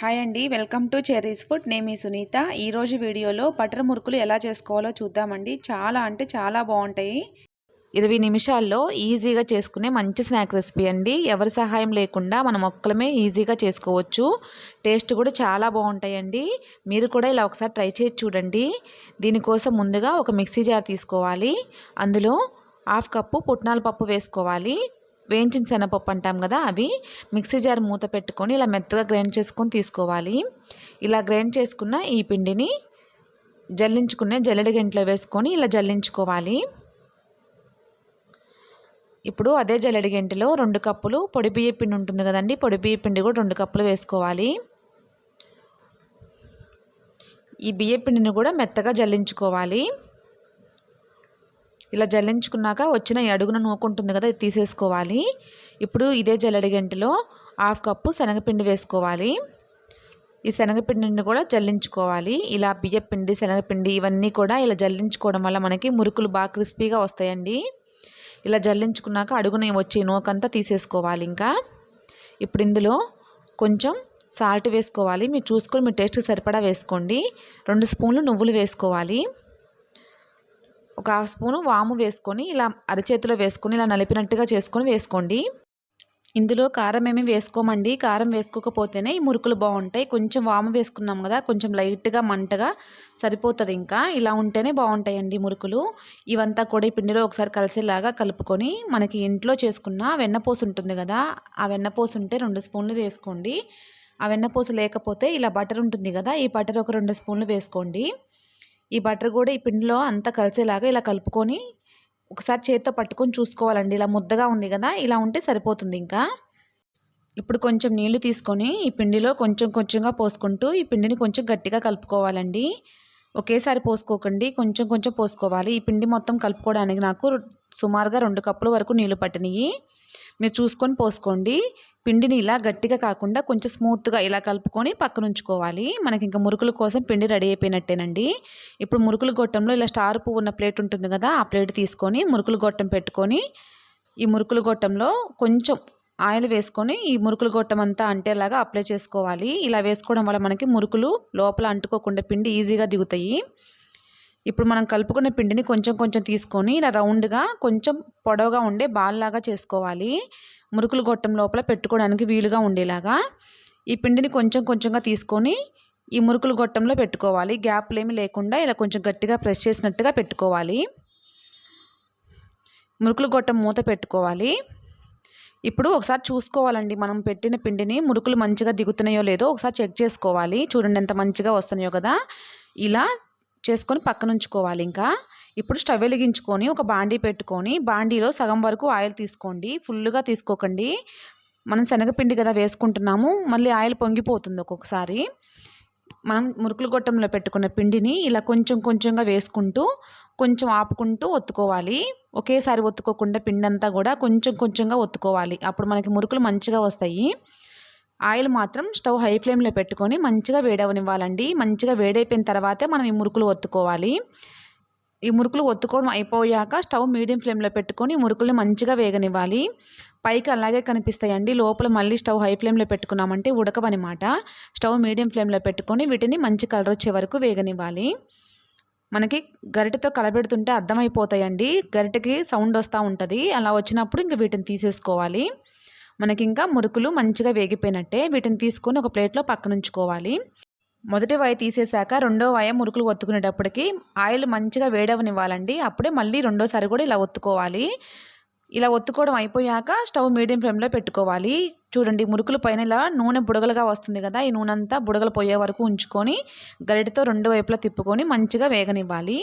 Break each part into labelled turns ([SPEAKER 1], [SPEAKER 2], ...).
[SPEAKER 1] Hi అండి. Welcome to cherry's food. నేను మీ సునీత. ఈరోజు వీడియోలో బటర్ మురుకులు ఎలా చేసుకోవాలో చూద్దామండి. చాలా అంటే చాలా బాగుంటాయి. ఇరవై నిమిషాల్లో ఈజీగా చేసుకునే మంచి స్నాక్ రెసిపీ అండి. ఎవరి సహాయం లేకుండా మనం ఒక్కలమే ఈజీగా చేసుకోవచ్చు. టేస్ట్ కూడా చాలా బాగుంటాయండి. మీరు కూడా ఇలా ఒకసారి ట్రై చేసి చూడండి. దీనికోసం ముందుగా ఒక మిక్సీ జార్ తీసుకోవాలి. అందులో హాఫ్ కప్పు పుట్నాల పప్పు వేసుకోవాలి. వేయించిన శనగపప్పు అంటాం కదా అవి మిక్సీ జార్ మూత పెట్టుకొని ఇలా మెత్తగా గ్రైండ్ చేసుకొని తీసుకోవాలి. ఇలా గ్రైండ్ చేసుకున్న ఈ పిండిని జల్లించుకునే జల్లెడి గంటలో వేసుకొని ఇలా జల్లించుకోవాలి. ఇప్పుడు అదే జల్లెడి గంటలో రెండు కప్పులు పొడి బియ్య పిండి ఉంటుంది కదండి పొడి బియ్య పిండి కూడా రెండు కప్పులు వేసుకోవాలి. ఈ బియ్య పిండిని కూడా మెత్తగా జల్లించుకోవాలి. ఇలా జల్లించుకున్నాక వచ్చిన అడుగున నూకుంటుంది కదా ఇది తీసేసుకోవాలి. ఇప్పుడు ఇదే జల్లడి గంటలో హాఫ్ కప్పు శనగపిండి వేసుకోవాలి. ఈ శనగపిండిని కూడా జల్లించుకోవాలి. ఇలా బియ్యపిండి శనగపిండి ఇవన్నీ కూడా ఇలా జల్లించుకోవడం వల్ల మనకి మురుకులు బాగా క్రిస్పీగా వస్తాయండి. ఇలా జల్లించుకున్నాక అడుగున వచ్చే నూకంతా తీసేసుకోవాలి ఇంకా. ఇప్పుడు ఇందులో కొంచెం సాల్ట్ వేసుకోవాలి. మీరు చూసుకొని మీ టేస్ట్కి సరిపడా వేసుకోండి. రెండు స్పూన్లు నువ్వులు వేసుకోవాలి. ఒక హాఫ్ స్పూను వాము వేసుకొని ఇలా అరచేతిలో వేసుకొని ఇలా నలిపినట్టుగా చేసుకొని వేసుకోండి. ఇందులో కారం ఏమి వేసుకోమండి. కారం వేసుకోకపోతేనే ఈ మురుకులు బాగుంటాయి. కొంచెం వాము వేసుకున్నాం కదా కొంచెం లైట్గా మంటగా సరిపోతుంది ఇంకా. ఇలా ఉంటేనే బాగుంటాయండి మురుకులు. ఇవంతా కూడా ఈ పిండిలో ఒకసారి కలిసేలాగా కలుపుకొని మనకి ఇంట్లో చేసుకున్న వెన్నపోసు ఉంటుంది కదా ఆ వెన్నపోసు ఉంటే రెండు స్పూన్లు వేసుకోండి. ఆ వెన్నపోసు లేకపోతే ఇలా బటర్ ఉంటుంది కదా ఈ బటర్ ఒక రెండు స్పూన్లు వేసుకోండి. ఈ బటర్ కూడా ఈ పిండిలో అంతా కలిసేలాగా ఇలా కలుపుకొని ఒకసారి చేత్తో పట్టుకొని చూసుకోవాలండి. ఇలా ముద్దగా ఉంది కదా ఇలా ఉంటే సరిపోతుంది ఇంకా. ఇప్పుడు కొంచెం నీళ్ళు తీసుకొని ఈ పిండిలో కొంచెం కొంచెంగా పోసుకుంటూ ఈ పిండిని కొంచెం గట్టిగా కలుపుకోవాలండి. ఒకేసారి పోసుకోకండి కొంచెం కొంచెం పోసుకోవాలి. ఈ పిండి మొత్తం కలుపుకోవడానికి నాకు సుమారుగా రెండు కప్పుల వరకు నీళ్ళు పట్టినాయి మీరు చూసుకొని పోసుకోండి. పిండిని ఇలా గట్టిగా కాకుండా కొంచెం స్మూత్గా ఇలా కలుపుకొని పక్కన ఉంచుకోవాలి. మనకి ఇంకా మురుకుల కోసం పిండి రెడీ అయిపోయినట్టేనండి. ఇప్పుడు మురుకుల గొట్టంలో ఇలా స్టార్ పువ్వు ఉన్న ప్లేట్ ఉంటుంది కదా ఆ ప్లేట్ తీసుకొని మురుకుల గొట్టం పెట్టుకొని ఈ మురుకుల గొట్టంలో కొంచెం ఆయిల్ వేసుకొని ఈ మురుకుల గొట్టం అంతా అంటేలాగా అప్లై చేసుకోవాలి. ఇలా వేసుకోవడం వల్ల మనకి మురుకులు లోపల అంటుకోకుండా పిండి ఈజీగా దిగుతాయి. ఇప్పుడు మనం కలుపుకున్న పిండిని కొంచెం కొంచెం తీసుకొని ఇలా రౌండ్గా కొంచెం పొడవుగా ఉండే బాల్లాగా చేసుకోవాలి. మురుకులు గొట్టం లోపల పెట్టుకోవడానికి వీలుగా ఉండేలాగా. ఈ పిండిని కొంచెం కొంచెంగా తీసుకొని ఈ మురుకులు గొట్టంలో పెట్టుకోవాలి. గ్యాప్లు ఏమి లేకుండా ఇలా కొంచెం గట్టిగా ప్రెస్ చేసినట్టుగా పెట్టుకోవాలి. మురుకులు గొట్టం మూత పెట్టుకోవాలి. ఇప్పుడు ఒకసారి చూసుకోవాలండి. మనం పెట్టిన పిండిని మురుకులు మంచిగా దిగుతున్నాయో లేదో ఒకసారి చెక్ చేసుకోవాలి. చూడండి ఎంత మంచిగా వస్తున్నాయో కదా. ఇలా చేసుకొని పక్కన ఉంచుకోవాలి ఇంకా. ఇప్పుడు స్టవ్ వెలిగించుకొని ఒక బాండీ పెట్టుకొని బాండీలో సగం వరకు ఆయిల్ తీసుకోండి. ఫుల్గా తీసుకోకండి. మనం శనగపిండి కదా వేసుకుంటున్నాము మళ్ళీ ఆయిల్ పొంగిపోతుంది ఒక్కొక్కసారి. మనం మురుకులు గొట్టంలో పెట్టుకున్న పిండిని ఇలా కొంచెం కొంచెంగా వేసుకుంటూ కొంచెం ఆపుకుంటూ ఒత్తుకోవాలి. ఒకేసారి ఒత్తుకోకుండా పిండి అంతా కూడా కొంచెం కొంచెంగా ఒత్తుకోవాలి. అప్పుడు మనకి మురుకులు మంచిగా వస్తాయి. ఆయిల్ మాత్రం స్టవ్ హై ఫ్లేమ్లో పెట్టుకొని మంచిగా వేడవనివ్వాలండి. మంచిగా వేడైపోయిన తర్వాతే మనం ఈ మురుకులు ఒత్తుకోవాలి. ఈ మురుకులు ఒత్తుకోవడం అయిపోయాక స్టవ్ మీడియం ఫ్లేమ్లో పెట్టుకొని మురుకుల్ని మంచిగా వేగనివ్వాలి. పైకి అలాగే కనిపిస్తాయండి. లోపల మళ్ళీ స్టవ్ హై ఫ్లేమ్లో పెట్టుకున్నామంటే ఉడకవనమాట స్టవ్ మీడియం ఫ్లేమ్లో పెట్టుకొని వీటిని మంచి కలర్ వచ్చే వరకు వేగనివ్వాలి. మనకి గరిటతో కలబెడుతుంటే అర్థమైపోతాయండి. గరిటకి సౌండ్ వస్తూ ఉంటుంది. అలా వచ్చినప్పుడు ఇంక వీటిని తీసేసుకోవాలి. మనకి ఇంకా మురుకులు మంచిగా వేగిపోయినట్టే వీటిని తీసుకొని ఒక ప్లేట్లో పక్కన ఉంచుకోవాలి మొదటి వాయ తీసేశాక రెండో వాయ మురుకులు ఒత్తుకునేటప్పటికి ఆయిల్ మంచిగా వేడవనివ్వాలండి. అప్పుడే మళ్ళీ రెండోసారి కూడా ఇలా ఒత్తుకోవాలి. ఇలా ఒత్తుకోవడం అయిపోయాక స్టవ్ మీడియం ఫ్లేమ్లో పెట్టుకోవాలి. చూడండి మురుకుల పైన ఇలా నూనె బుడగలుగా వస్తుంది కదా ఈ నూనె అంతా బుడగలు పోయే వరకు ఉంచుకొని గరిటతో రెండు వైపులా తిప్పుకొని మంచిగా వేగనివ్వాలి.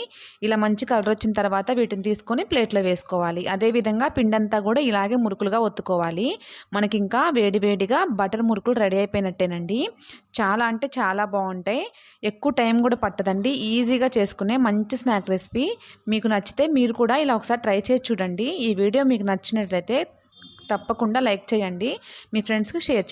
[SPEAKER 1] ఇలా మంచి కలర్ వచ్చిన తర్వాత వీటిని తీసుకొని ప్లేట్లో వేసుకోవాలి. అదేవిధంగా పిండంతా కూడా ఇలాగే మురుకులుగా ఒత్తుకోవాలి. మనకి ఇంకా వేడివేడిగా బటర్ మురుకులు రెడీ అయిపోయినట్టేనండి. చాలా అంటే చాలా బాగుంటాయి. ఎక్కువ టైం కూడా పట్టదండి. ఈజీగా చేసుకునే మంచి స్నాక్ రెసిపీ. మీకు నచ్చితే మీరు కూడా ఇలా ఒకసారి ట్రై చేసి చూడండి. ఈ వీడియో మీకు నచ్చినట్లయితే తప్పకుండా లైక్ చేయండి. మీ ఫ్రెండ్స్కి షేర్